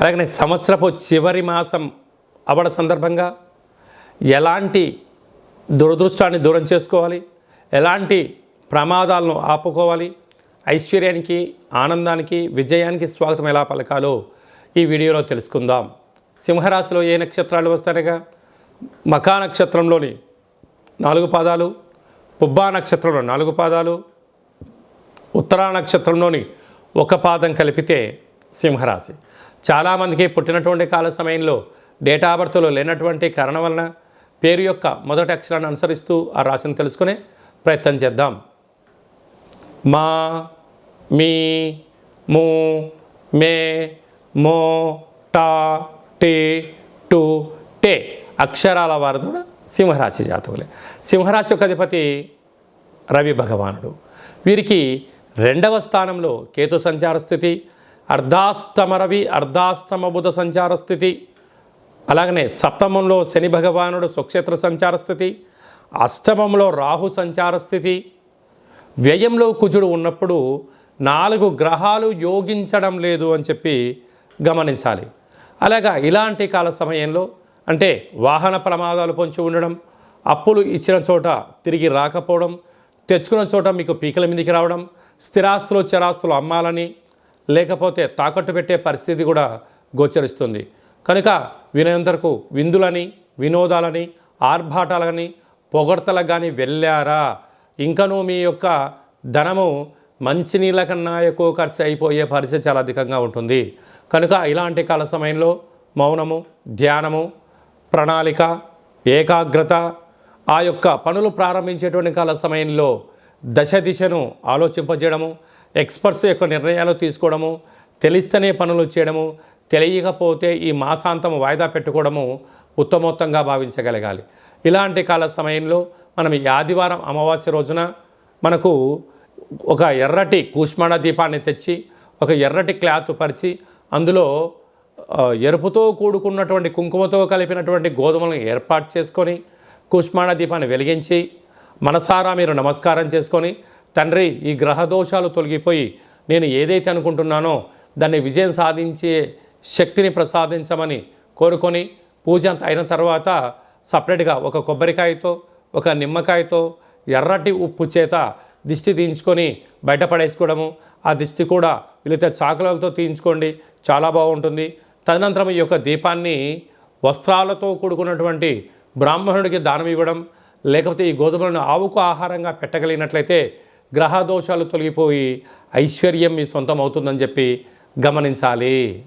అలాగనే సంవత్సరపు చివరి మాసం అవడ సందర్భంగా ఎలాంటి దురదృష్టాన్ని దూరం చేసుకోవాలి? ఎలాంటి ప్రమాదాలను ఆపుకోవాలి? ఐశ్వర్యానికి ఆనందానికి విజయానికి స్వాగతం ఎలా పలకాలో ఈ వీడియోలో తెలుసుకుందాం. సింహరాశిలో ఏ నక్షత్రాలు వస్తారగా మకా నక్షత్రంలోని నాలుగు పాదాలు పుబ్బా నక్షత్రంలో నాలుగు పాదాలు ఉత్తరా నక్షత్రంలోని ఒక పాదం కలిపితే సింహరాశి. చాలామందికి పుట్టినటువంటి కాల సమయంలో డేటా బర్త్లో లేనటువంటి కారణం వలన పేరు యొక్క మొదటి అక్షరాన్ని అనుసరిస్తూ ఆ రాశిని తెలుసుకునే ప్రయత్నం చేద్దాం. మా మీ మూ మే మో టా టే టు టే అక్షరాల వారు కూడా సింహరాశి జాతకులే. సింహరాశి యొక్క అధిపతి రవి భగవానుడు. వీరికి రెండవ స్థానంలో కేతు సంచార స్థితి అర్ధాష్టమరవి అర్ధాష్టమ బుధ సంచార స్థితి. అలాగనే సప్తమంలో శని భగవానుడు స్వక్షేత్ర సంచార స్థితి. అష్టమంలో రాహు సంచార స్థితి. వ్యయంలో కుజుడు ఉన్నప్పుడు నాలుగు గ్రహాలు యోగించడం లేదు అని చెప్పి గమనించాలి. అలాగా ఇలాంటి కాల సమయంలో అంటే వాహన ప్రమాదాలు పొంచి ఉండడం అప్పులు ఇచ్చిన చోట తిరిగి రాకపోవడం తెచ్చుకున్న చోట మీకు పీకల మీదకి రావడం స్థిరాస్తులు చరాస్తులు అమ్మాలని లేకపోతే తాకట్టు పెట్టే పరిస్థితి కూడా గోచరిస్తుంది. కనుక వినంతరకు విందులని వినోదాలని ఆర్భాటాలని పొగడ్తలకు కానీ వెళ్ళారా? ఇంకనూ మీ యొక్క ధనము మంచినీళ్ళ కన్నా ఎక్కువ ఖర్చు అయిపోయే పరిస్థితి చాలా అధికంగా ఉంటుంది. కనుక ఇలాంటి కాల సమయంలో మౌనము ధ్యానము ప్రణాళిక ఏకాగ్రత ఆ యొక్క పనులు ప్రారంభించేటువంటి కాల సమయంలో దశ దిశను ఆలోచింపజేయడము ఎక్స్పర్ట్స్ యొక్క నిర్ణయాలు తీసుకోవడము తెలిస్తేనే పనులు చేయడము తెలియకపోతే ఈ మాసాంతం వాయిదా పెట్టుకోవడము ఉత్తమోత్తంగా భావించగలగాలి. ఇలాంటి కాల సమయంలో మనం ఈ ఆదివారం అమావాస్య రోజున మనకు ఒక ఎర్రటి కూష్మాణ దీపాన్ని తెచ్చి ఒక ఎర్రటి క్లాత్ పరిచి అందులో ఎరుపుతో కూడుకున్నటువంటి కుంకుమతో కలిపినటువంటి గోధుమలను ఏర్పాటు చేసుకొని కుష్మాణ దీపాన్ని వెలిగించి మనసారా మీరు నమస్కారం చేసుకొని తండ్రి ఈ గ్రహ దోషాలు తొలగిపోయి నేను ఏదైతే అనుకుంటున్నానో దాన్ని విజయం సాధించే శక్తిని ప్రసాదించమని కోరుకొని పూజ అంత అయిన తర్వాత సపరేట్గా ఒక కొబ్బరికాయతో ఒక నిమ్మకాయతో ఎర్రటి ఉప్పు చేత దిష్టి తీయించుకొని బయటపడేసుకోవడము ఆ దిష్టి కూడా వీలైతే చాకులతో తీయించుకోండి చాలా బాగుంటుంది. తదనంతరం ఈ యొక్క దీపాన్ని వస్త్రాలతో కూడుకున్నటువంటి బ్రాహ్మణుడికి దానం ఇవ్వడం లేకపోతే ఈ గోధుమలను ఆవుకు ఆహారంగా పెట్టగలిగినట్లయితే గ్రహ దోషాలు తొలగిపోయి ఐశ్వర్యం మీ సొంతం అవుతుందని చెప్పి గమనించాలి.